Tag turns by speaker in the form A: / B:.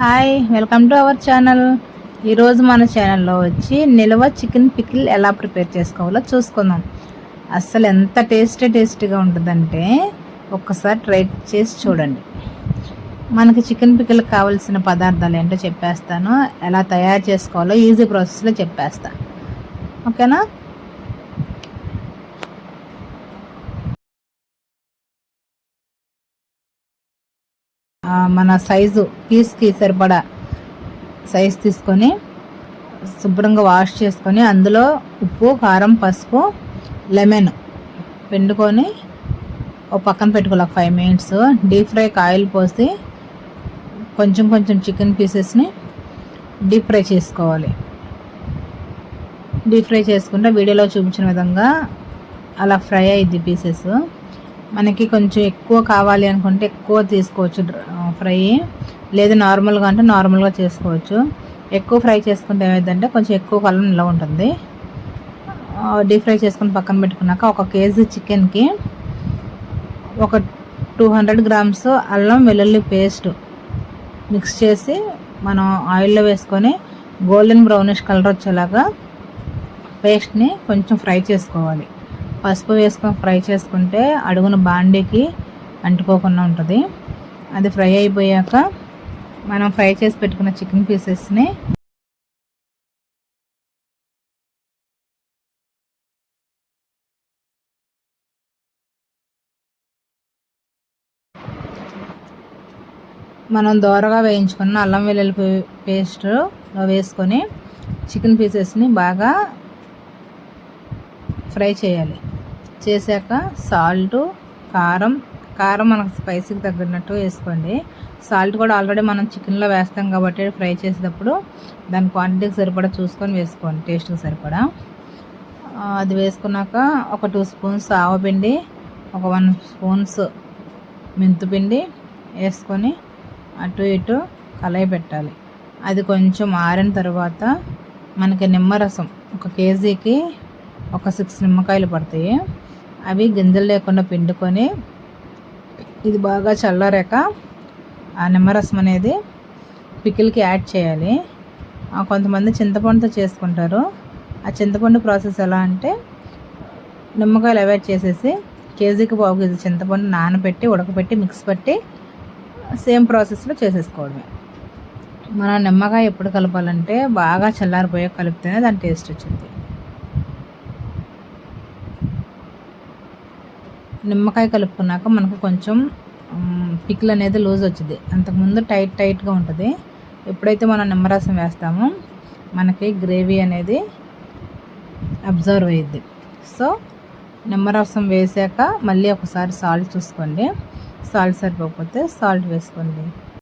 A: Hi welcome to our channel. ఈరోజు మన ఛానల్లో వచ్చి నిల్వ చికెన్ పికిల్ ఎలా ప్రిపేర్ చేసుకోవాలో చూసుకుందాం. అస్సలు ఎంత టేస్టీ టేస్టీగా ఉంటుందంటే ఒక్కసారి ట్రై చేసి చూడండి. మనకి చికెన్ పికిల్ కావాల్సిన పదార్థాలు ఏంటో చెప్పేస్తాను. ఎలా తయారు చేసుకోవాలో ఈజీ ప్రాసెస్లో చెప్పేస్తాను ఓకేనా? మన సైజు పీస్కి సరిపడా సైజ్ తీసుకొని శుభ్రంగా వాష్ చేసుకొని అందులో ఉప్పు కారం పసుపు లెమన్ పిండుకొని ఓ పక్కన పెట్టుకోవాలి. ఒక five minutes deep fry oil పోసి కొంచెం కొంచెం చికెన్ పీసెస్ని డీప్ ఫ్రై చేసుకోవాలి. డీప్ ఫ్రై చేసుకుంటే వీడియోలో చూపించిన విధంగా అలా ఫ్రై అయ్యిద్ది పీసెస్. మనకి కొంచెం ఎక్కువ కావాలి అనుకుంటే ఎక్కువ తీసుకోవచ్చు ఫ్రై. లేదు నార్మల్గా అంటే నార్మల్గా చేసుకోవచ్చు. ఎక్కువ ఫ్రై చేసుకుంటే ఏమైందంటే కొంచెం ఎక్కువ కలం నిల్వ ఉంటుంది. డీప్ ఫ్రై చేసుకుని పక్కన పెట్టుకున్నాక ఒక కేజీ చికెన్కి ఒక టూ హండ్రెడ్ గ్రామ్స్ అల్లం వెల్లుల్లి పేస్ట్ మిక్స్ చేసి మనం ఆయిల్లో వేసుకొని గోల్డెన్ బ్రౌనిష్ కలర్ వచ్చేలాగా పేస్ట్ని కొంచెం ఫ్రై చేసుకోవాలి. పసుపు వేసుకొని ఫ్రై చేసుకుంటే అడుగున బాండీకి అంటుకోకుండా ఉంటుంది. అది ఫ్రై అయిపోయాక మనం ఫ్రై చేసి పెట్టుకున్న చికెన్ పీసెస్ని మనం దోరగా వేయించుకున్న అల్లం వెల్లుల్లి పేస్ట్లో వేసుకొని చికెన్ పీసెస్ని బాగా ఫ్రై చేయాలి. చేశాక సాల్ట్ కారం కారం మనకు స్పైసీకి తగ్గినట్టు వేసుకోండి. సాల్ట్ కూడా ఆల్రెడీ మనం చికెన్లో వేస్తాం కాబట్టి ఫ్రై చేసేటప్పుడు దాని క్వాంటిటీకి సరిపడా చూసుకొని వేసుకోండి టేస్ట్కి సరిపడా. అది వేసుకున్నాక ఒక టూ స్పూన్స్ ఆవపిండి ఒక వన్ స్పూన్స్ మెంతుపిండి వేసుకొని అటు ఇటు కలయి పెట్టాలి. అది కొంచెం ఆరిన తర్వాత మనకి నిమ్మరసం ఒక కేజీకి ఒక సిక్స్ నిమ్మకాయలు పడతాయి. అవి గింజలు లేకుండా పిండుకొని ఇది బాగా చల్లారాక ఆ నిమ్మరసం అనేది పికిల్కి యాడ్ చేయాలి. కొంతమంది చింతపండుతో చేసుకుంటారు. ఆ చింతపండు ప్రాసెస్ ఎలా అంటే నిమ్మకాయలు అవాయిడ్ చేసేసి కేజీకి పావు కేజీ చింతపండు నానబెట్టి ఉడకబెట్టి మిక్స్ పట్టి సేమ్ ప్రాసెస్లో చేసేసుకోవడమే. మన నిమ్మకాయ ఎప్పుడు కలపాలంటే బాగా చల్లారిపోయాక కలిపితేనే దాని టేస్ట్ వచ్చింది. నిమ్మకాయ కలుపుకున్నాక మనకు కొంచెం పికిల్ అనేది లూజ్ వచ్చింది అంతకుముందు టైట్ టైట్గా ఉంటుంది. ఎప్పుడైతే మనం నిమ్మరసం వేస్తామో మనకి గ్రేవీ అనేది అబ్జర్వ్ అయ్యిద్ది. సో నిమ్మరసం వేసాక మళ్ళీ ఒకసారి సాల్ట్ చూసుకోండి. సాల్ట్ సరిపోకపోతే సాల్ట్ వేసుకోండి.